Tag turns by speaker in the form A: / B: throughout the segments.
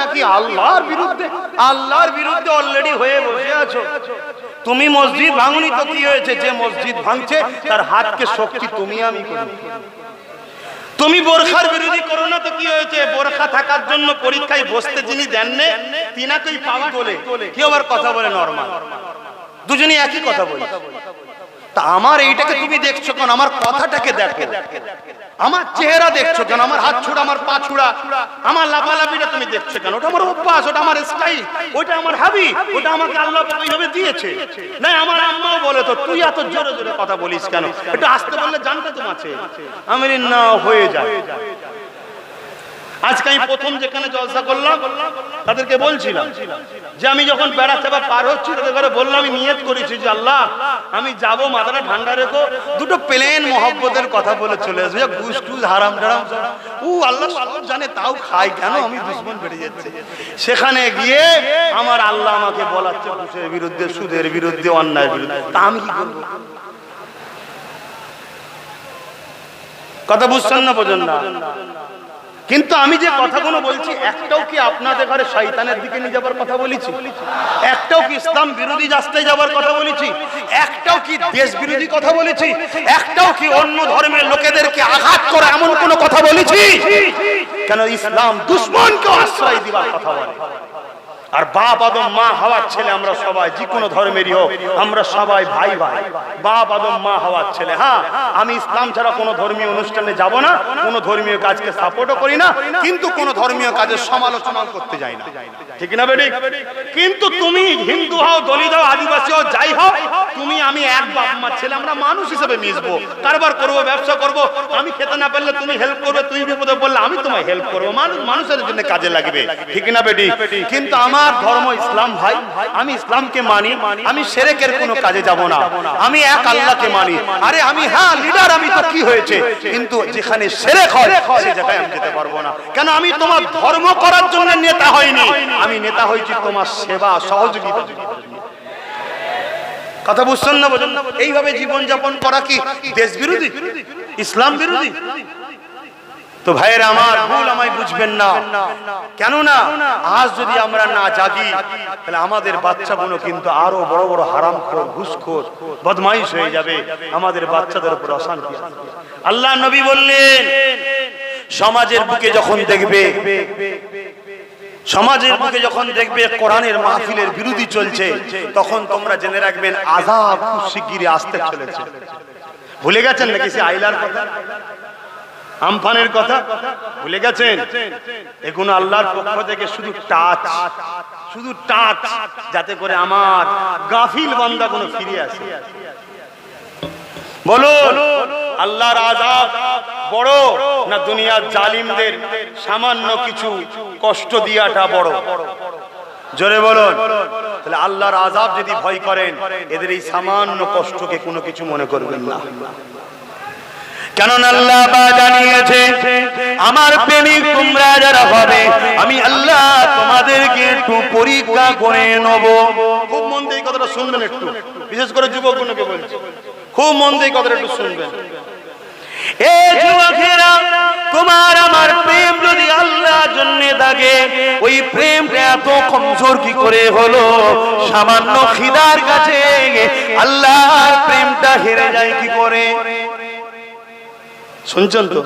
A: নাকি আল্লাহর বিরুদ্ধে? আল্লাহর বিরুদ্ধে অলরেডি হয়ে বসে আছো। তুমি মসজিদ ভাঙনি তো কি হয়েছে? যে মসজিদ ভাঙছে, তার হাতকে শক্তি তুমি আমি করি। তুমি বোরখার বিরোধী করো না তো কি হয়েছে? বোরখা থাকার জন্য পরীক্ষায় বসতে যিনি দেননি তিনাকেই পাওয়া বলে কি আবার কথা বলে নর্মাল। দুজনই একই কথা বলে। তা আমার এইটাকে তুমি দেখছ কেন? আমার কথাটাকে দেখো। আমার চেহারা দেখছ কেন? আমার হাত ছুড়া, আমার পা ছুড়া, আমার লাফালাফিটা তুমি দেখছ কেন? ওটা আমার অভ্যাস, ওটা আমার স্টাইল ওটা আমার হাবি ওটা আমাকে আল্লাহ পাক ওইভাবে দিয়েছে। না, আমার আম্মাও বলে তো, তুই এত জোরে জোরে কথা বলিস কেন? একটু আসতে বললে জানতে তো আছে আমি না, হয়ে যায়। আজকে আমি প্রথম যেখানে জলসা করলাম, তাদেরকে বলছিলাম যে আমি যখন বেড়াতে বা পার হচ্ছি, তাদের ঘরে বললাম, আমি নিয়ত করেছি যে আল্লাহ, আমি যাব, মাথাটা ঠান্ডা রেখো। দুটো প্লেন মহব্বতের কথা বলে চলে আসবে। ঘুষ টুস হারাম টারাম। উ, আল্লাহ সব জানে, তাও খাই কেন? আমি দুশ্মন বেড়ে যাচ্ছে। সেখানে গিয়ে আমার আল্লাহ আমাকে বলাচ্ছে, ঘুষের বিরুদ্ধে, সুদের বিরুদ্ধে, অন্যায়ের বিরুদ্ধে। তা আমি কি করব? কথা বুঝছেন না না। কিন্তু আমি যে কথাগুলো বলছি একটাও কি আপনাদের ঘরে শয়তানের দিকে নিয়ে যাবার কথা বলেছি? একটাও কি ইসলাম বিরোধী রাস্তায় যাবার কথা বলেছি? একটাও কি দেশ বিরোধী কথা বলেছি? একটাও কি অন্য ধর্মের লোকেদেরকে আঘাত করে এমন কোনো কথা বলেছি? কেন ইসলাম দুশ্মনকে আশ্রয় দিবার কথা বলে। আর বাপ আদম, মা হওয়ার ছেলে আমরা সবাই, যে কোনো ধর্মেরই হোক, আমরা সবাই ভাই ভাই। বাপ আদম, মা হওয়ার ছেলে হ্যাঁ? আমি ইসলাম ছাড়া কোনো ধর্মীয় অনুষ্ঠানে যাব না, কোনো ধর্মীয় কাজকে সাপোর্টও করি না, কিন্তু কোনো ধর্মীয় কাজের সমালোচনা করতে যাই না। ঠিক না বেটি কিন্তু তুমি হিন্দু হও, দলিত হও, আদিবাসী হও, যাই হও, তুমি আমি এক বাপ মার ছেলে, আমরা মানুষ হিসেবে মিশবো, কারবার করব, ব্যবসা করব। আমি খেতে না পারলে তুমি হেল্প করবে, তুমি বিপদে পড়লে আমি তোমায় হেল্প করব। মানুষ, মানুষের জন্য কাজে লাগবে। ঠিক না বেটি কিন্তু আমার ধর্ম ইসলাম ভাই, আমি ইসলামকে মানি, আমি সেরেকের কোনো কাজে যাব না। আমি এক আল্লাহকে মানি। আরে আমি হ্যাঁ লিডার আমি তো কি হয়েছে? কিন্তু যেখানে সেরেক হয়, সে জায়গায় আমি যেতে পারব না। কেন আমি তোমার ধর্ম করার জন্য নেতা হইনি? আমি নেতা হয়েছি তোমার সেবা, সহযোগিতা। কথা বুঝছেন না বোঝেন এইভাবে জীবন যাপন করা কি দেশ বিরোধী? ইসলাম বিরোধী? তো ভাইয়ের আমার ভুল আমায় বুঝবেন না। কেন না আজ যদি আমরা না জাগি, তাহলে আমাদের বাচ্চাগুলো কিন্তু আরও বড় বড় হারামখোর, ঘুষখোর, বদমাইশ হয়ে যাবে। আমাদের বাচ্চাদের উপর অশান্তি আল্লাহ নবী বললেন, সমাজের বুকে যখন দেখবে, সমাজের বুকে যখন দেখবে কোরআনের মাহফিলের বিরোধী চলছে, তখন তোমরা জেনে রাখবেন আজাব খুব শিগগিরই আসতে চলেছে। ভুলে গেছেন নাকি সে আইলার কথা? আমফানের কথা ভুলে গেছেন? এগুলো আল্লাহর পক্ষ থেকে শুধু টাচ শুধু টাচ যাতে করে আমার গাফিল বান্দা কোনো ফিরে আসে। বলুন, আল্লাহর আজাব বড় না দুনিয়ার জালিমদের সামান্য কিছু কষ্ট দিয়াটা বড়? জোরে বলুন। তাহলে আল্লাহর আজাব যদি ভয় করেন, এদের এই সামান্য কষ্টকে কোনো কিছু মনে করবেন না। কেননা আল্লাহ বা জানিয়েছে, আমার প্রেমিক তোমরা যারা হবে, আমি আল্লাহ তোমাদেরকে একটু পরীক্ষা করে নেব। খুব মন দিয়ে কথাটা শুনবেন একটু। বিশেষ করে যুবকগুলোকে খুব মন দিয়ে কথাটা একটু শুনবেন। তোমার আমার প্রেম যদি আল্লাহ জন্য থাকে ওই প্রেমটা এত কমজোর কি করে হলো? সামান্য খিদার কাছে আল্লাহর প্রেমটা হেরে যায় কি করে? শুনছেন তো?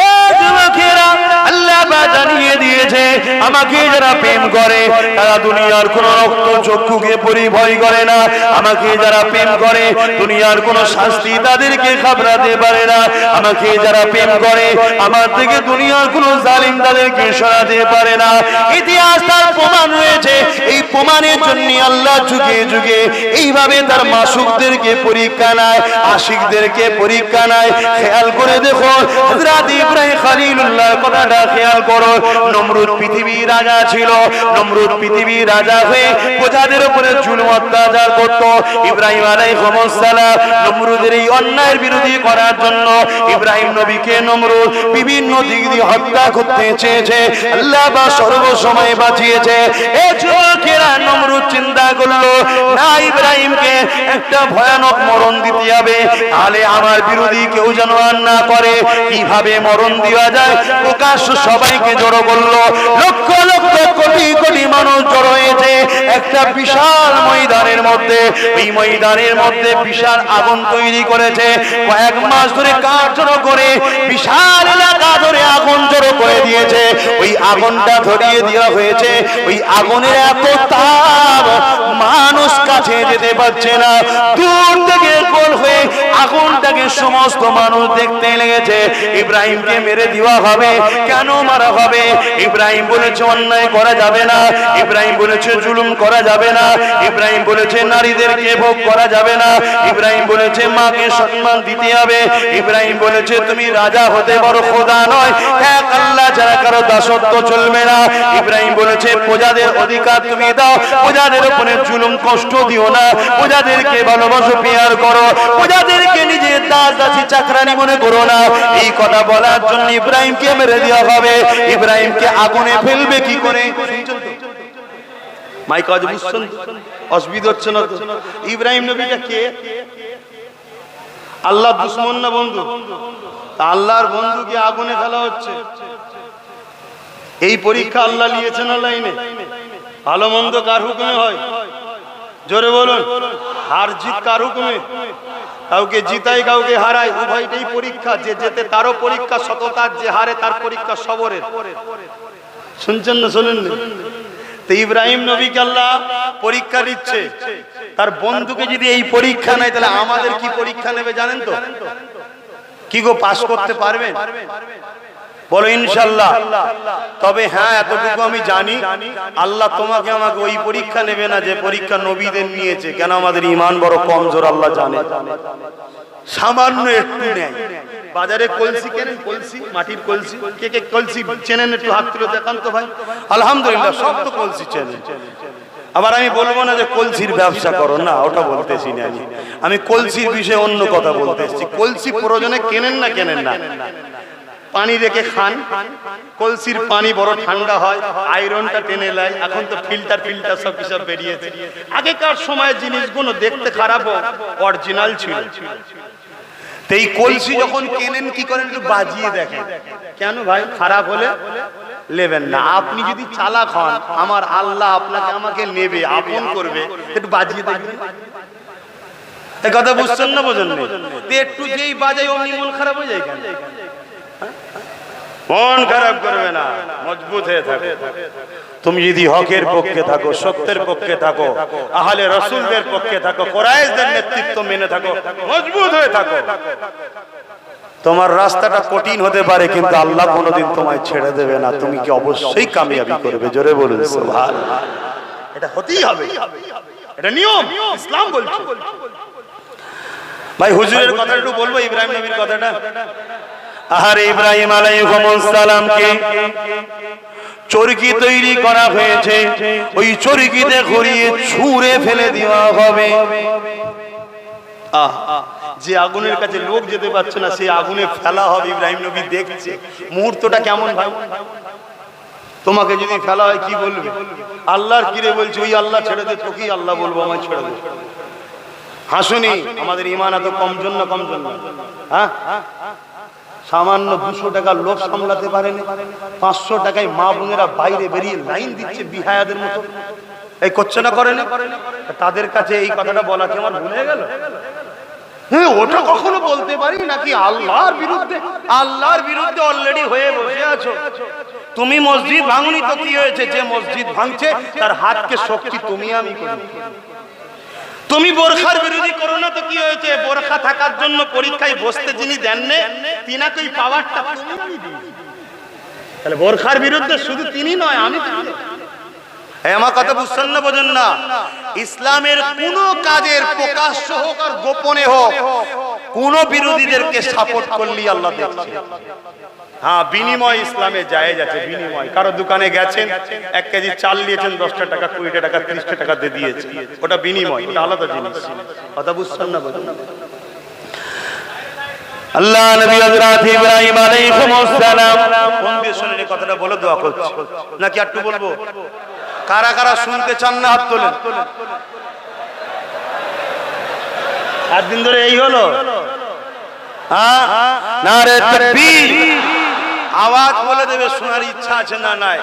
A: এ যুবকেরা আল্লাহ জানিয়ে দিয়েছে, আমাকে যারা প্রেম করে, তারা দুনিয়ার কোন রক্ত চক্ষুকে পরিভয় করে না। আমাকে যারা প্রেম করে, দুনিয়ার কোন শাস্তি তাদেরকে ঘাবড়াতে পারে না। আমাকে যারা প্রেম করে, আমার থেকে দুনিয়ার কোন জালিম তাদেরকে সরাতে পারে না। ইতিহাস তার প্রমাণ রয়েছে। এই প্রমাণের জন্য আল্লাহ যুগে যুগে এইভাবে তার মাসুকদেরকে পরীক্ষা নেয়, আশিকদেরকে পরীক্ষা নেয়। খেয়াল করে দেখো ইব্রাহিম খলিলুল্লাহ কথাটা খেয়াল করো, নমরুদ পৃথিবীর রাজা ছিল। নমরুদ পৃথিবীর রাজা হয়ে প্রজাদের উপরে জুলুম অত্যাচার করত। ইব্রাহিম আলাইহিসসালাম নমরুদের এই অন্যায়ের বিরোধী করার জন্য ইব্রাহিম নবীকে নমরুদ বিভিন্ন দিক দিয়ে হত্যা করতে চেয়েছে। আল্লাহ বা সর্বসময় বাঁচিয়েছে। এ যুবকেরা নমরুদ চিন্তা করল, না ইব্রাহিমকে একটা ভয়ানক মরণ দিতে হবে, তাহলে আমার বিরোধী কেউ যেন আর না করে। কীভাবে মরণ দেওয়া যায়? প্রকাশ্য সবাইকে জড়ো করল। লক্ষ লক্ষ কোটি কোটি মানুষ জড়ো হয়েছে। একটা বিশাল ময়দানের মধ্যে ওই ময়দানের মধ্যে বিশাল আগুন তৈরি করেছে। কয়েক মাস ধরে জড়ো করে বিশাল এলাকা ধরে আগুন জড়ো করে দিয়েছে। ওই আগুনটা ধরিয়ে দেওয়া হয়েছে। ওই আগুনের এত তাপ মানুষ কাছে যেতে পারছে না। দূর থেকে গোল হয়ে আগুনটাকে সমস্ত মানুষ দেখতে লেগেছে। ইব্রাহিমকে মেরে দেওয়া হবে। কেন মারা হবে? ইব্রাহিম বলেছে, অন্যায় করা যাবে না। ইব্রাহিম বলেছে, জুলুম করা যাবে না। ইব্রাহিম বলেছে, নারীদেরকে ভোগ করা যাবে না। ইব্রাহিম বলেছে, মাকে সম্মান দিতে হবে। ইব্রাহিম বলেছে, তুমি রাজা হতে পারো খোদা নয়। এক আল্লাহ যারা কারও দাসত্ব চলবে না। ইব্রাহিম বলেছে, প্রজাদের অধিকার তুমি দাও। প্রজাদের উপরে জুলুম, কষ্ট দিও না। প্রজাদেরকে ভালোবাসো, পেয়ার করো। প্রজাদেরকে নিজের দাস, দাসী, চাকরানি মনে করো না। এই কথা বলার জন্য ইব্রাহিমকে মেরে দেওয়া হবে। ইব্রাহিমকে আগুনে ফেলবে কি করে? মাইক আজ বুঝছেন? অসুবিধা হচ্ছে না ইব্রাহিম নবীটা কে? আল্লাহ দুশ্মন না বন্ধু? আল্লাহর বন্ধুকে আগুনে ফেলা হচ্ছে। এই পরীক্ষা আল্লাহ নিয়েছে না লাইনে ভালো মন্দ কার হুকুমে হয়? জোরে বলুন, হার জিত কার হুকুমে? কাউকে জিতাই, কাউকে হারায় উভয়টাই পরীক্ষা। যে যেতে তারও পরীক্ষা, সততার যে হারে তার পরীক্ষা সবরের। শুনছেন না শোনেন না? তো ইব্রাহিম নবীকে আল্লাহ পরীক্ষা দিচ্ছে। তার বন্ধুকে যদি এই পরীক্ষা নেয়, তাহলে আমাদের কি পরীক্ষা নেবে জানেন তো? কি গো পাস করতে পারবেন? বলো, ইনশাল্লাহ। তবে হ্যাঁ এতটুকু আমি জানি। আল্লাহ তোমাকে আমাকে ওই পরীক্ষা নেবে না যে পরীক্ষা নবীদের নিয়েছে। কেন আমাদের ইমান বড় কমজোর, আল্লাহ জানে। সামান্য একটু নেয়। বাজারে কলসি কেনেন? কলসি, মাটির কলসি। কে কে কলসি চেনেন একটু হাত তুলে দেখান তো ভাই। আলহামদুলিল্লাহ, সব তো কলসি চেনেন। আবার আমি বলব না যে কলসির ব্যবসা করো, না, ওটা বলতেছি না আমি। আমি কলসির বিষয়ে অন্য কথা বলতে এসেছি। কলসি প্রয়োজনে কেনেন না কেনেন না। পানি রেখে খান। কলসির পানি বড় ঠান্ডা হয়, আয়রনটা টেনে নেয়। এখন তো ফিল্টার ফিল্টার সব কিছু বেরিয়েছে। আগেকার সময় জিনিসগুলো দেখতে খারাপ, অরিজিনাল ছিল। তো এই কলসি যখন কেনেন কি করেন? একটু বাজিয়ে দেখেন। কেন ভাই? খারাপ হলে নেবেন না। আপনি যদি চালাক হন আমার আল্লাহ আপনাকে আমাকে নেবে আপন করবে। একটু বাজিয়ে দেখবেন কথা বুঝছেন না বোঝেন তো একটু যেই বাজাই অমনি মন খারাপ হয়ে যায় মন খারাপ করবে না, মজবুত হয়ে থাকো। তুমি যদি হকের পক্ষে থাকো, সত্যের পক্ষে থাকো, আহলে রসুলদের পক্ষে থাকো কোরআশদের নেতৃত্ব মেনে থাকো, মজবুত হয়ে থাকো। তোমার রাস্তাটা কঠিন হতে পারে, কিন্তু আল্লাহ কোনোদিন তোমায় ছেড়ে দেবে না। তুমি কি অবশ্যই কামিয়াবি করবে? জোরে বলুন এটা হতেই হবে। এটা নিয়ম, ইসলাম বলছে। ভাই, হুজুরের কথা একটু বলব, ইব্রাহিম নবীর কথাটা। আহার ইব্রাহিম আলাইহিস সালামকে চরকি তৈরি করা হয়েছে। ওই চরকিতে ঘুরিয়ে ছুঁড়ে ফেলে দেওয়া হবে। যে আগুনের কাছে লোক যেতে পারছে না, সেই আগুনে ফেলা হবে। ইব্রাহিম নবী দেখছে। মুহূর্তটা কেমন ভাই? তোমাকে যদি ফেলা হয়, কি বলবে? আল্লাহর কিরে বলছে, ওই আল্লাহ ছেড়ে দে, তোকেই আল্লাহ বলব, আমায় ছেড়ে দে। হাসুনি, আমাদের ইমান এত কম জন্য কম জন্য হ্যাঁ? সামান্য দুশো টাকার লোক সামলাতে পারেনি। পাঁচশো টাকায় মা বোনেরা বাইরে বেরিয়ে লাইন দিচ্ছে বিহায়াদের মতো। এই করছে না করে না তাদের কাছে এই কথাটা বলা কি আমার ভুলে গেল? হ্যাঁ ওটা কখনো বলতে পারি নাকি আল্লাহর বিরুদ্ধে? আল্লাহর বিরুদ্ধে অলরেডি হয়ে বসে আছো। তুমি মসজিদ ভাঙনি তো কি হয়েছে? যে মসজিদ ভাঙছে, তার হাতকে শক্তি তুমি আমি করি। তুমি বোরখার বিরোধী করো না তো কি হয়েছে? বোরখা থাকার জন্য পরীক্ষায় বসতে যিনি দেননে তিনাকে ওই পাওয়ারটা তাহলে বোরখার বিরুদ্ধে শুধু তিনি নয়, আমি আমার কথা বুঝছেন না, বোঝেন না? ইসলামের কোন কাজের প্রকাশ্য হোক আর গোপনে হোক কোন বিরোধীদেরকে সাপোর্ট করলি আল্লাহ দেখছে। হ্যাঁ বিনিময় ইসলামে জায়েজ আছে বিনিময়। কারও দোকানে গেছেন এক কেজি চাল নিয়েছেন দশটা টাকা কুড়িটা টাকা ত্রিশটা টাকা দিয়ে দিয়েছে। ওটা বিনিময় ওটা আলাদা জিনিস। কথা বুঝছেন না বুঝুন
B: আল্লাহ নবী হযরত ইব্রাহিম আলাইহিস সালাম
A: কোন দিয়ে কথাটা বলে দোয়া করছি? নাকি একটু বলব? কারা কারা শুনতে চান না হাত তোলেন? সাত দিন ধরে এই হলো। আওয়াজ বলে দেবে, শোনার ইচ্ছা আছে না নাই?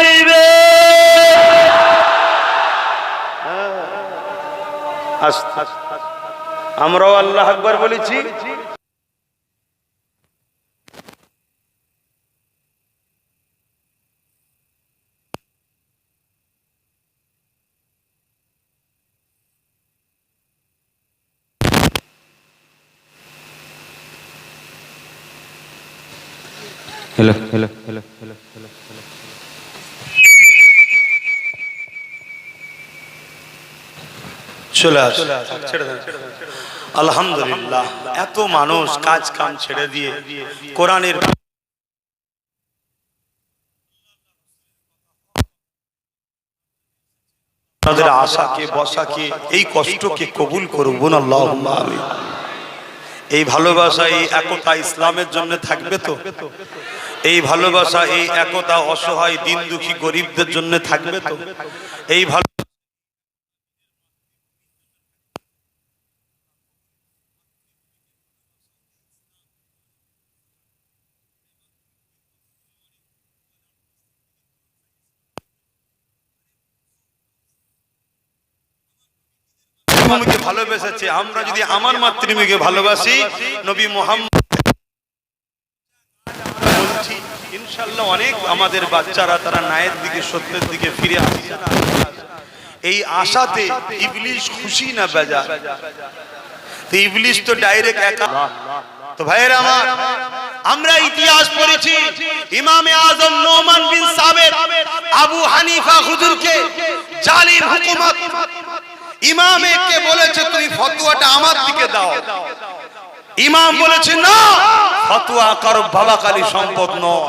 A: দিবে। আমরাও আল্লাহ আকবর বলেছি। চলে আস আলহামদুলিল্লাহ, এত মানুষ কাজ কাম ছেড়ে দিয়ে কোরআনের আশাকে, বসাকে, এই কষ্টকে কবুল করুন। আল্লাহ আমিন। এই ভালোবাসা এই একতা ইসলামের জন্য থাকবে তো? এই ভালোবাসা, এই একতা অসহায়, দিন দুঃখী গরিবদের জন্য থাকবে তো? এই ভালো ভালোবেসেছে আমরা যদি আমার মাতৃভূমিকে ভালোবাসি, নবী মোহাম্মদ ইনশাল্লাহ অনেক আমাদের বাচ্চারা তারা দিকে, সত্যের দিকে ফিরে আসছে এই আশাতে ইবলিশ খুশি না বেজা? তো ইবলিশ তো ডাইরেক্ট একা। তো ভাইয়ের আমার, আমরা ইতিহাস পড়েছি, ইমামে আজম নোমান বিন সাবের আবু হানিফা হুজুরকে জালিম হুকুমত ইমামে কে বলেছে তুমি ফতোয়াটা আমার দিকে দাও। ইমাম বলেছে না ফতোয়া কারও বাবা কালী সম্পদ নয়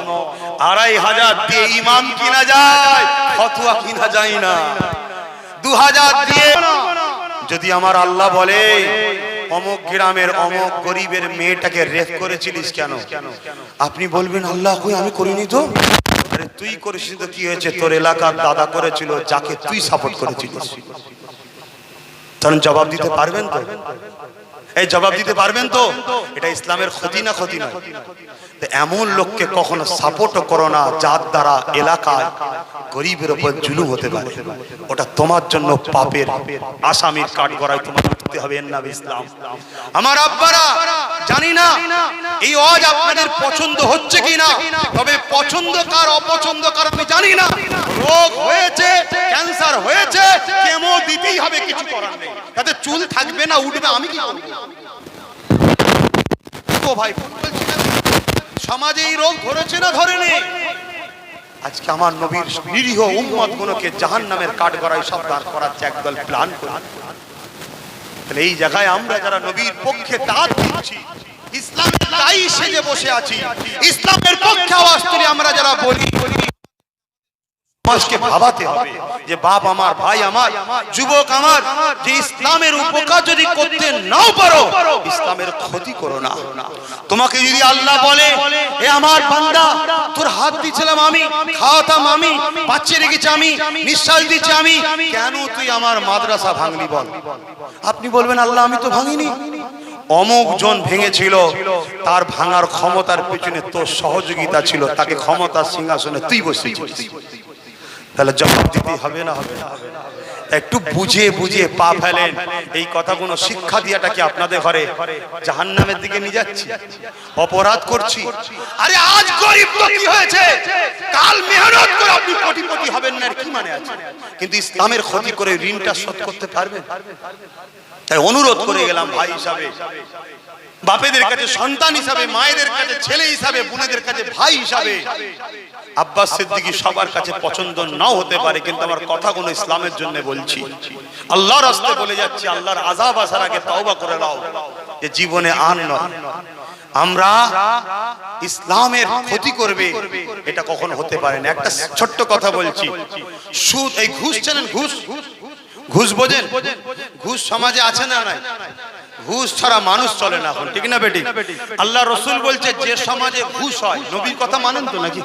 A: আড়াই হাজার দিয়ে ইমাম কিনা যায় ফতোয়া কিনা যায় না। দু হাজার দিয়ে যদি আমার আল্লাহ বলে অমুক গ্রামের অমুক গরিবের মেয়েটাকে রেপ করেছিলিস কেন? আপনি বলবেন আল্লাহ কই আমি করিনি তো? আরে তুই করেছিস তো কি হয়েছে? তোর এলাকার দাদা করেছিল যাকে তুই সাপোর্ট করেছিলিস। তখন জবাব দিতে পারবেন তো? এই জবাব দিতে পারবেন তো? এটা ইসলামের ক্ষতি না ক্ষতি না এমন লোককে কখনো সাপোর্ট করো না যার দ্বারা এলাকায় গরিবের উপর জুলু হতে পারে। ওটা তোমার জন্য পাপের আসামির কাঠ গড়ায় তোমার হবে না ইসলাম। আমার আব্বারা জানি না এই অজ আপনাদের পছন্দ হচ্ছে কি না তবে পছন্দ কার, অপছন্দ কার আমি জানি না। রোগ হয়েছে, ক্যান্সার হয়েছে, কেমো দিতেই হবে, কিছু করার নেই। তাতে চুল থাকবে না, উঠবে, আমি কি ভাই, সমাজে এই রোগ ধরেছে না ধরেনি? আজকে আমার নবীর নিরীহ উম্মত গুলোকে জাহান নামের কাঠ গড়াই সাবধান করার যে একদল প্ল্যান করে। তাহলে এই জায়গায় আমরা যারা নবীর পক্ষে দাঁত দিচ্ছি ইসলামের দায়ী সেজে বসে আছি, ইসলামের পক্ষে আওয়াজ তুলে, আমরা যারা বলি সমাজকে ভাবাতে হবে যে বাপ আমার, ভাই আমার, যুবক আমার, যে ইসলামের উপকার যদি করতে নাও পারো, ইসলামের ক্ষতি করো না। তোমাকে যদি আল্লাহ বলে, এ আমার বান্দা, তোর হাত দিছিলাম আমি, খাওয়াতাম আমি বাচ্চা রেখেছি আমি, নিঃশ্বাস দিচ্ছি আমি, কেন তুই আমার মাদ্রাসা ভাঙলি বল? আপনি বলবেন, আল্লাহ, আমি তো ভাঙিনি। অমুক জন ভেঙেছিল, তার ভাঙার ক্ষমতার পেছনে তোর সহযোগিতা ছিল, তাকে ক্ষমতার সিংহাসনে তুই বসেছিস তাহলে জবাব দিতে হবে না হবে না একটু বুঝে বুঝে পা ফেলেন। এই কথাগুলো শিক্ষা দিয়াটা কি আপনাদের ঘরে? জাহান নামের দিকে নিয়ে যাচ্ছি? অপরাধ করছি? আরে আজ গরিব তো কি হয়েছে? কাল মেহনত করে আপনি কোটিপতি হবেন না কি মানে আছে? কিন্তু ইসলামের ক্ষতি করে ঋণটা শোধ করতে পারবেন? তাই অনুরোধ করে গেলাম ভাই হিসাবে। বাপেদের কাছে সন্তান হিসাবে, মায়েদের কাছে, ছেলে হিসাবে, বোনেদের কাছে ভাই হিসাবে। আব্বাস সিদ্দিকী সবার কাছে পছন্দ নাও হতে পারে কিন্তু আমার কথা কোনো ইসলামের জন্য বলছি। আল্লাহর রাস্তে বলে যাচ্ছি আল্লাহর আজাব আসার আগে তওবা করে নাও। যে জীবনে আর নয় আমরা ইসলামের ক্ষতি করবে এটা কখন হতে পারে না। একটা ছোট্ট কথা বলছি। সুদ এই ঘুষ চেনেন ঘুষ? ঘুষ। বোঝেন? ঘুষ সমাজে আছে না নাই? ঘুষ ছাড়া মানুষ চলে না এখন ঠিক না বেটি? আল্লাহ রসুল বলছে যে সমাজে ঘুষ হয়। নবীর কথা মানেন তো নাকি?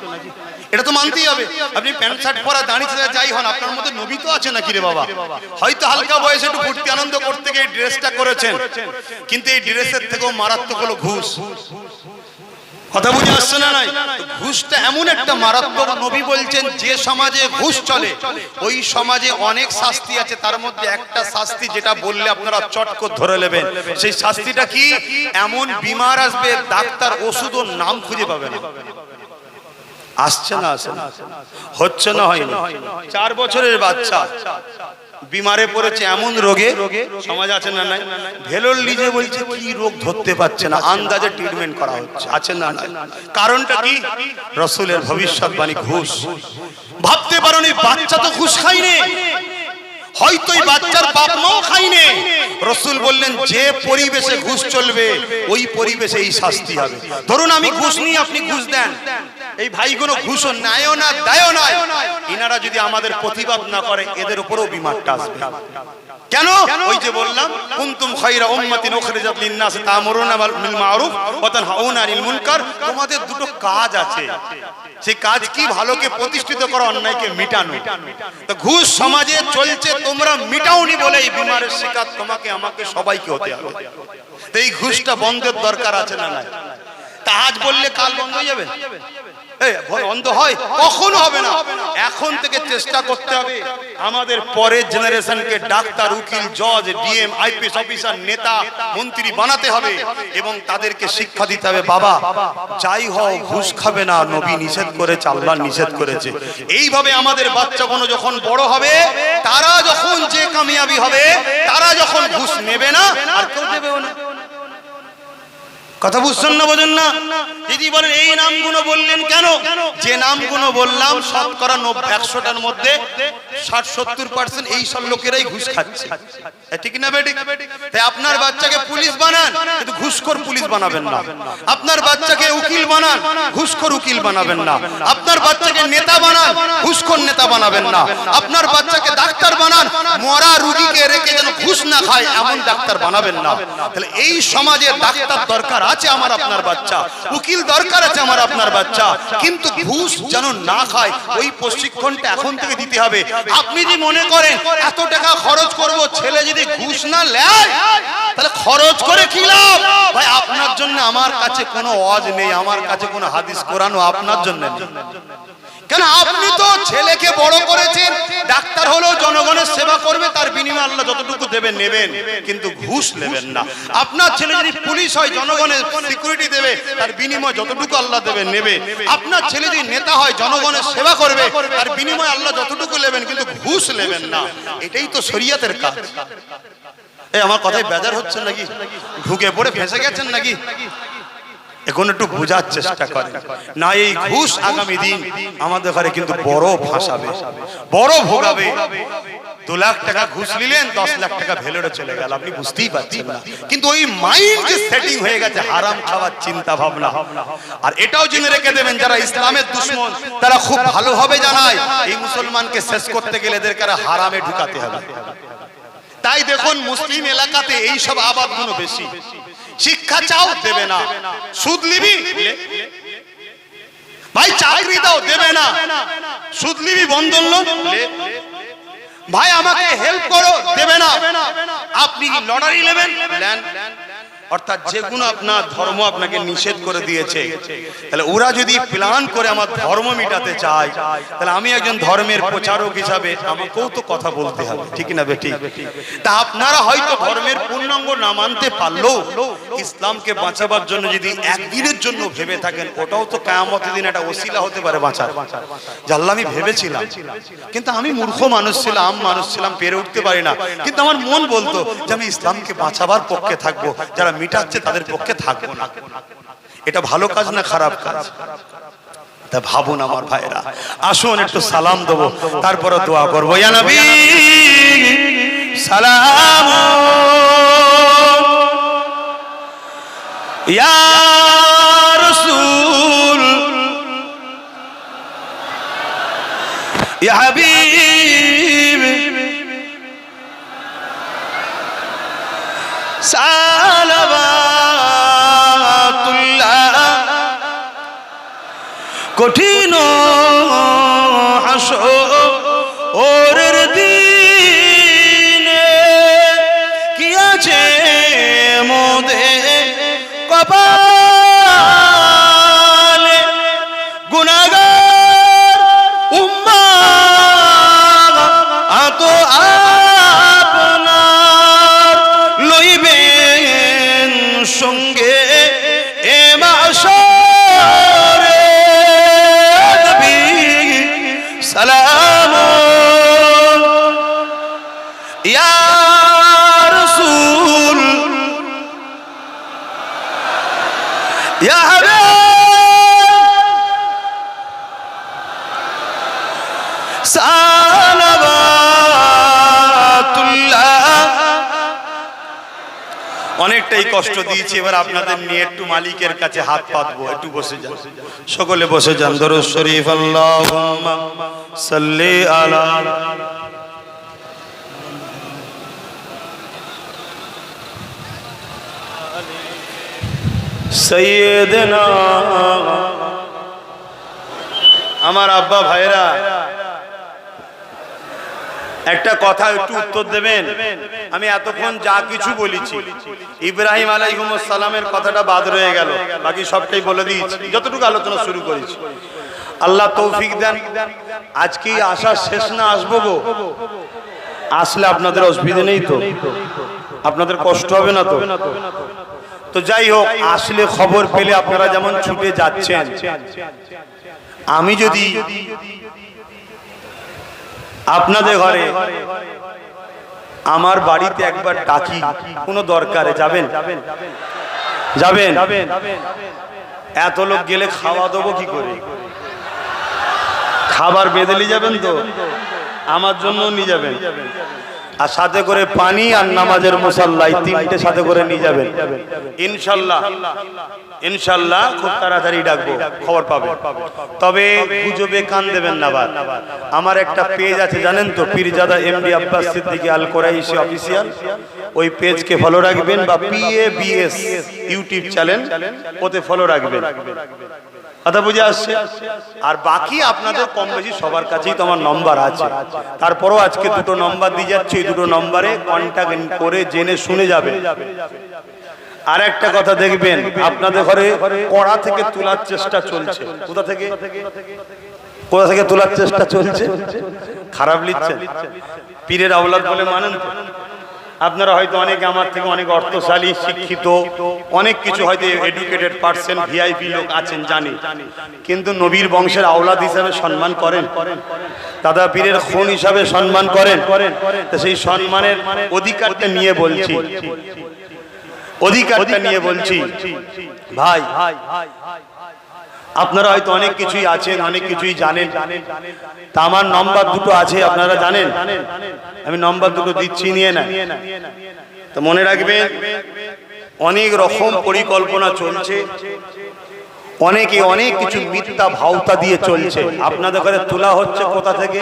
A: এটা তো মানতেই হবে। আপনি প্যান্ট, শার্ট পরা দাঁড়িয়ে যাই হন, আপনার মধ্যে নবী তো আছে নাকি রে বাবা? হয়তো হালকা বয়সে একটু ফুর্তি আনন্দ করতে গিয়ে ড্রেসটা করেছেন। কিন্তু এই ড্রেসের থেকেও মারাত্মক হলো ঘুষ। কথা বুঝে আসছে না নাই? ঘুষটা এমন একটা মারাত্মক নবী বলছেন, যে সমাজে ঘুষ চলে, ওই সমাজে অনেক শাস্তি আছে। তার মধ্যে একটা শাস্তি যেটা বললে আপনারা চটকর ধরে নেবেন। সেই শাস্তিটা কি? এমন বিমার আসবে, ডাক্তার ওষুধ ও নাম খুঁজে পাবে না। আসছে না আসে না। হচ্ছে না হয়নি। চার বছরের বাচ্চা। বিমারে পড়েছে এমন রোগে, সমাজ আছে না নাই? ভেলোর লিজে বলছে, কি রোগ ধরতে পারছে না, আন্দাজে ট্রিটমেন্ট করা হচ্ছে। আছে না কারণটা কি? রসুলের ভবিষ্যৎবাণী ঘুষ। ভাবতে পারো বাচ্চা তো ঘুষ খাইনি হয়তো এই বাচ্চার বাপ মাও খাইনি রসুল বললেন যে পরিবেশে ঘুষ চলবে ওই পরিবেশে এই শাস্তি হবে। ধরুন আমি ঘুষ নিয়ে আপনি ঘুষ দেন। এই ভাইগুলো ঘুষ নেয়ও না দেয়ও না। ইনারা যদি আমাদের প্রতিবাদ না করে এদের উপরেও বিমারটা আসবে কেন? ওই যে বললাম কুনতুম খায়রা উম্মাতিন উখরিজাত লিন-নাস তা'মুরুনা বিল মা'রুফ ওয়া তানহাউনা আনিল মুনকার। তোমাদের দুটো কাজ আছে। সেই কাজ কি? ভালোকে প্রতিষ্ঠিত করা অন্যায়কে মিটানো। তো ঘুষ সমাজে চলছে তোমরা মিটাওনি বলে এই বিমারের শিকার তোমাকে, আমাকে সবাইকে হতে হবে। এই ঘুষটা বন্ধের দরকার আছে না নাই? আজ বললে কাল বন্ধ হয়ে যাবে। বন্ধ হয় কখনো হবে না। এখন থেকে চেষ্টা করতে হবে। আমাদের পরের জেনারেশনকে ডাক্তার উকিল জজ ডিএম আইপিএস অফিসার নেতা মন্ত্রী বানাতে হবে এবং তাদেরকে শিক্ষা দিতে হবে বাবা যাই হও ঘুষ খাবে না নবী নিষেধ করেছে আল্লাহ নিষেধ করেছে। এইভাবে আমাদের বাচ্চাগুলো যখন বড় হবে তারা যখন যে কামিয়াবি হবে তারা যখন ঘুষ নেবে না আর কেউ দেবেও না। কথা বুঝছেন না বোঝেন না? দিদি বলেন, এই নামগুলো বললেন কেন? যে নামগুলো বললাম, শতকরা একশোটার মধ্যে ষাট, সত্তর পার্সেন্ট এই সব লোকেরাই ঘুষ খাচ্ছে। ঠিক না বেটি তাই আপনার বাচ্চাকে পুলিশ বানান, কিন্তু ঘুষখোর পুলিশ বানাবেন না। আপনার বাচ্চাকে উকিল বানান, ঘুষখোর উকিল বানাবেন না। আপনার বাচ্চাকে নেতা বানান, ঘুষখোর নেতা বানাবেন না। আপনার বাচ্চাকে ডাক্তার বানান, মরা রুগীকে রেখে যেন ঘুষ না খায়, এমন ডাক্তার বানাবেন না। তাহলে এই সমাজে ডাক্তার দরকার আছে আমার আপনার বাচ্চা। উকিল দরকার আছে আমার আপনার বাচ্চা। কিন্তু ঘুষ যেন না খায়, ওই প্রশিক্ষণটা এখন থেকে দিতে হবে। আপনি যদি মনে করেন এত টাকা খরচ করব, ছেলে যদি ঘুষ না নেয়, তাহলে খরচ করে কি লাভ? ভাই, আপনার জন্য আমার কাছে কোনো ওয়াজ নেই, আমার কাছে কোনো হাদিস, কোরআনও আপনার জন্য নেই। কেন আপনি তো ছেলেকে বড় করেছেন? ডাক্তার হলেও জনগণের সেবা করবে, তার বিনিময়ে আল্লাহ যতটুকু দেবেন নেবেন, কিন্তু ঘুষ নেবেন না। আপনার ছেলে যদি পুলিশ হয়, জনগণের সিকিউরিটি দেবে, তার বিনিময়ে যতটুকু আল্লাহ দেবেন নেবে। আপনার ছেলে যদি নেতা হয়, জনগণের সেবা করবে, তার বিনিময়ে আল্লাহ যতটুকু নেবেন, কিন্তু ঘুষ নেবেন না। এটাই তো শরিয়াতের কাজ। এই, আমার কথায় বেজার হচ্ছে নাকি? ঢুকে পড়ে ফেসে গেছেন নাকি? এখন একটু বোঝার চেষ্টা করে না, এই ঘুষ আগামী দিন আমাদের ঘরে কিন্তু বড় ফাঁসাবে বড় ভোগাবে। দু লাখ টাকা ঘুষ নিলেন, দশ লাখ টাকা ভেলোরে চলে গেল। আপনি বুঝতেই পারছেন না। কিন্তু ওই মাইন্ড যে সেটিং হয়ে গেছে, হারাম খাওয়ার চিন্তা ভাবনা আর এটাও জেনে রেখে দেবেন, যারা ইসলামের দুশ্মন, তারা খুব ভালোভাবে জানায়, এই মুসলমানকে শেষ করতে গেলে এদেরকে হারামে ঢুকাতে হবে। তাই দেখুন, মুসলিম এলাকাতে এই সব আবাদগুলো বেশি। শিক্ষা চাও দেবে না সুদ লিবি ভাই চাকরি দাও দেবে না সুদ লিবি বন্ধন লোন ভাই আমাকে হেল্প করো দেবে না আপনি লটারি নেবেন। অর্থাৎ যেগুলো আপনার ধর্ম আপনাকে নিষেধ করে দিয়েছে। তাহলে ওরা যদি প্ল্যান করে আমার ধর্ম মিটাতে চায় তাহলে আমি একজন ধর্মের প্রচারক হিসাবে আমাকেও তো কথা বলতে হবে। ঠিক না বেটি? তা আপনারা হয়তো ধর্মের পূর্ণাঙ্গ না মানতে পারলেও ইসলামকে বাঁচাবার জন্য যদি একদিনের জন্য ভেবে থাকেন ওটাও তো কায়ামতের দিন একটা ওসিলা হতে পারে বাঁচার। জানলা আমি ভেবেছিলাম কিন্তু আমি মূর্খ মানুষ ছিলাম আম মানুষ ছিলাম পেরে উঠতে পারি না। কিন্তু আমার মন বলতো যে আমি ইসলামকে বাঁচাবার পক্ষে থাকব যারা মিটাচ্ছে তাদের পক্ষে থাকব না। এটা ভালো কাজ না খারাপ কাজ? তা ভাবুন আমার ভাইরা আসুন একটু সালাম দেবো, তারপরে দোয়া করব। ইয়া নবী, সালাম। রাসূল। হাবিব। কঠিন হাসরের কষ্ট দিয়েছি, এবার আপনাদের নিয়ে একটু মালিকের কাছে হাত পাতবো, একটু বসে যান। সকলে বসে যান, দরুদ শরীফ, আল্লাহুম্মা সাল্লি আলা সৈয়দনা আমার আব্বা ভাইরা একটা কথা একটু উত্তর দেবেন? আমি এতক্ষণ যা কিছু বলেছি, ইব্রাহিম আলাইহিমসালামের কথাটা বাদ রয়ে গেল। বাকি সবটাই বলে দিয়েছি। যতটুকু আলোচনা শুরু করেছি। আল্লাহ তৌফিক দেন। আজকে আসা শেষ না আসব গো? আসলে আপনাদের অসুবিধা নেই তো? আপনাদের কষ্ট হবে না তো? তো যাই হোক, আসলে খবর পেলে আপনারা যেমন ছুটে যাচ্ছেন। আমি যদি আপনাদের ঘরে আমার বাড়িতে একবার ডাকি কোনো দরকারে যাবেন? যাবেন? এত লোক গেলে খাওয়া দেবো কি করে? খাবার বেঁধে যাবেন তো? আমার জন্য নিয়ে যাবেন? আর সাথে করে পানি আর নামাজের মুসাল্লাই তিনটে সাথে করে নিয়ে যাবেন। ইনশাল্লাহ ইনশাল্লাহ খুব তাড়াতাড়ি ডাকবো, খবর পাবে। তবে গুজবে কান দেবেন না বাদ আমার একটা পেজ আছে, জানেন তো, পীরজাদা এমডি আব্বাস সিদ্দিকী আল কোরাইশি অফিসিয়াল। ওই পেজকে ফলো রাখবেন বা পিএবিএস ইউটিউব চ্যানেল ওতে ফলো রাখবেন। কথা বুঝে আসছে? আর বাকি আপনাদের কম বেশি সবার কাছেই তোমার নম্বর আছে। তারপরও আজকে দুটো নম্বর দিয়ে যাচ্ছে, এই দুটো নম্বরে কন্ট্যাক্ট করে জেনে শুনে যাবে। আর একটা কথা দেখবেন, আপনাদের ঘরে কড়া থেকে তোলার চেষ্টা চলছে। কোথা থেকে? কোথা থেকে তোলার চেষ্টা চলছে? খারাপ লিখছেন? পীরের আওলাদ বলে মানেন? আপনারা হয়তো অনেকে আমার থেকে অনেক অর্থশালী, শিক্ষিত, অনেক কিছু হয়তো এডুকেটেড পার্সন ভিআইপি লোক আছেন, জানি। কিন্তু নবীর বংশের আওলাদ হিসাবে সম্মান করেন। দাদা পীরের খুন হিসাবে সম্মান করেন। তো সেই সম্মানের অধিকারটা নিয়ে বলছি। অধিকারটা নিয়ে বলছি। ভাই আপনারা হয়তো অনেক কিছুই আছেন, অনেক কিছুই জানেন। তা আমার নম্বর দুটো আছে, আপনারা জানেন? আমি নম্বর দুটো দিচ্ছি, নিয়ে না তো মনে রাখবেন, অনেক রকম পরিকল্পনা চলছে। অনেকে অনেক কিছু মিথ্যা ভাওতা দিয়ে চলছে। আপনাদের ঘরে তোলা হচ্ছে কোথা থেকে?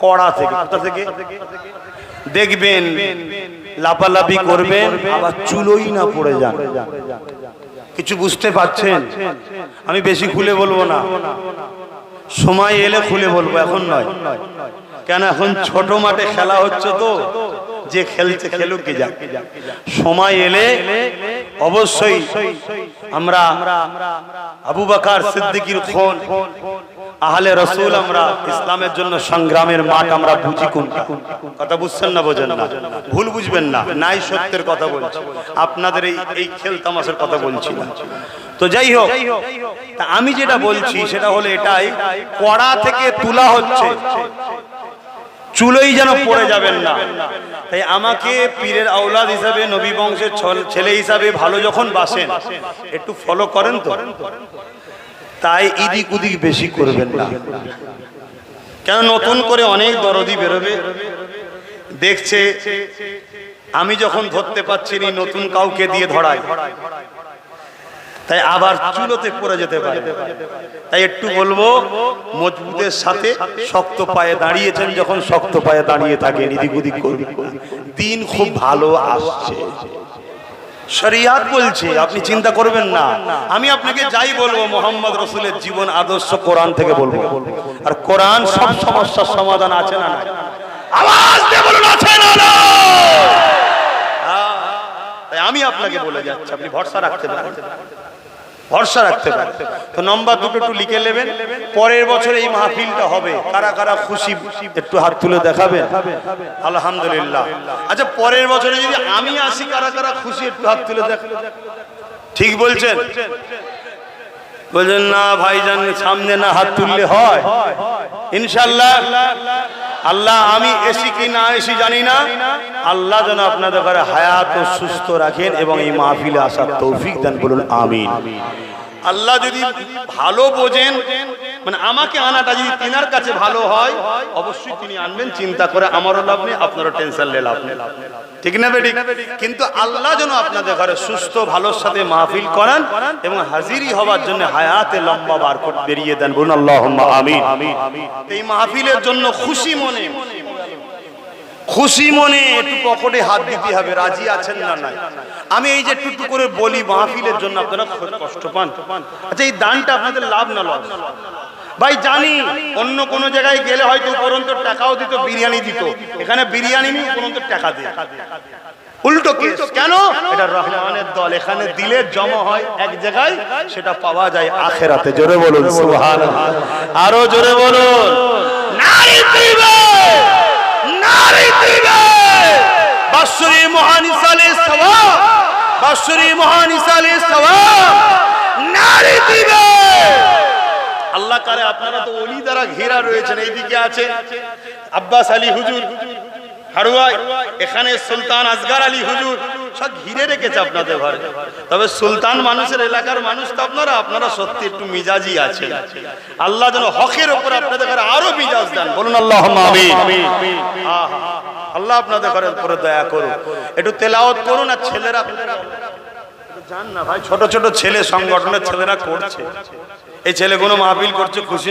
A: কড়া থেকে। কোথা থেকে? দেখবেন, লাপালাপি করবেন, আবার চুলোই না পড়ে যান। কিছু বুঝতে পারছেন? আমি বেশি খুলে বলব না। সময় এলে খুলে বলব, এখন নয়। কেন এখন ছোট মাঠে খেলা হচ্ছে তো, যে খেলছে খেলুক কে যাক। সময় এলে অবশ্যই আমরা আবু বাকার সিদ্দিকির খুন আহলে রসুল আমরা ইসলামের জন্য সংগ্রামের মাঠ আমরা বুঝি কথা বুঝছেন না বোঝেন না? ভুল বুঝবেন না। নাই সত্যের কথা বলছি। আপনাদের এই এই খেল তামাশের কথা বলছি না। তো যাই হোক আমি যেটা বলছি সেটা হলো এটাই, কড়া থেকে তোলা হচ্ছে। চুলোই যেন পড়ে যাবেন না। তাই আমাকে পীরের আওলাদ হিসাবে, নবী বংশের ছেলে হিসাবে ভালো যখন বাসেন, একটু ফলো করেন তো? তাই ইদিক উদিক বেশি করবেন না। কেন নতুন করে অনেক দরদি বেরোবে? দেখছে, আমি যখন ধরতে পারছি নি, নতুন কাউকে দিয়ে ধরাই তাই আবার চুলোতে পড়ে যেতে পারে। তাই একটু বলব, মজবুতের সাথে শক্ত পায়ে দাঁড়িয়েছেন যখন শক্ত পায়ে দাঁড়িয়ে থাকেন, এদিক ওদিক করবেন দিন খুব ভালো আসছে। শরিয়াত বলছে আপনি চিন্তা করবেন না। আমি আপনাকে যাই বলব মোহাম্মদ রসুলের জীবন আদর্শ কোরআন থেকে বলব। আর কোরআন সব সমস্যার সমাধান আছে না আওয়াজ দিয়ে বলুন আছে না তাই আমি আপনাকে বলে যাচ্ছি আপনি ভরসা রাখতে পারেন। ভরসা রাখতে পারে। তো নম্বর দুটো একটু লিখে নেবেন। পরের বছর এই মাহফিলটা হবে। কারা কারা খুশি, একটু হাত তুলে দেখাবে আলহামদুলিল্লাহ। আচ্ছা পরের বছরে যদি আমি আসি, কারা কারা খুশি, একটু হাত তুলে দেখ। ঠিক বলছেন? বলছেন না ভাইজান, সামনে না হাত তুললে হয়। ইনশাল্লাহ আল্লাহ, আমি এসি কি না এসি জানি না। আল্লাহ যেন আপনাদের ঘরে হায়াত ও সুস্থ রাখেন এবং এই মাহফিলে আসার তৌফিক দেন বলুন, আমিন। আল্লাহ যদি ভালো বোঝেন মানে আমাকে আনাটা যদি তিনার কাছে ভালো হয়, অবশ্যই তিনি আনবেন, চিন্তা করে আমারও লাভ নেই, আপনারও টেনশন নেই লাভ নেই। ঠিক না বেটি কিন্তু আল্লাহ যেন আপনাদের ঘরে সুস্থ, ভালোর সাথে মাহফিল করান এবং হাজিরি হওয়ার জন্য হায়াতে লম্বা বার বেরিয়ে দেন। বলুন আল্লাহ আমিন। এই মাহফিলের জন্য খুশি মনে খুশি মনে। একটু পকেটে হাত দিতে হবে রাজি আছেন না নাই? আমি এই যে একটু করে বলি মাহফিলের জন্য আপনারা কষ্ট পান। আচ্ছা এই দানটা আপনাদের লাভ না লস? ভাই জানি অন্য কোন জায়গায় গেলে হয়তো উপরন্ত টাকাও দিত বিরিয়ানি দিত। এখানে বিরিয়ানি নিয়ে উপরন্ত টাকা দেয়। উল্টো কেস। কেন? এটা রহমানের দল। এখানে দিলে জমা হয় এক জায়গায় সেটা পাওয়া যায় আখেরাতে। জোরে বলুন সুবহানাল্লাহ। আরও জোরে বলুন। নারী দিবে মহান ইসালে আল্লাহ কারে, আপনারা তো অলি দ্বারা ঘেরা রয়েছেন, এইদিকে আছে আব্বাস আলী হুজুর হারুয়াই এখানে সুলতান আজগার আলী হুজুর। সব ঘিরে রেখেছে আপনাদের ঘরে। তবে সুলতান মানুষের এলাকার মানুষ তো আপনারা আপনারা সত্যি একটু মিজাজি আছে আল্লাহ যেন হকের ওপর আপনাদের ঘরে আরও মিজাজ দেন। বলুন আল্লাহ আল্লাহ আপনাদের ঘরের উপরে দয়া করুন একটু তেলাওয়াত করুন আর ছেলেরা, জান না ভাই, ছোট ছোট ছেলে সংগঠনের ছেলেরা করছে। এই ছেলেগুলো মাহফিল করছে, খুশি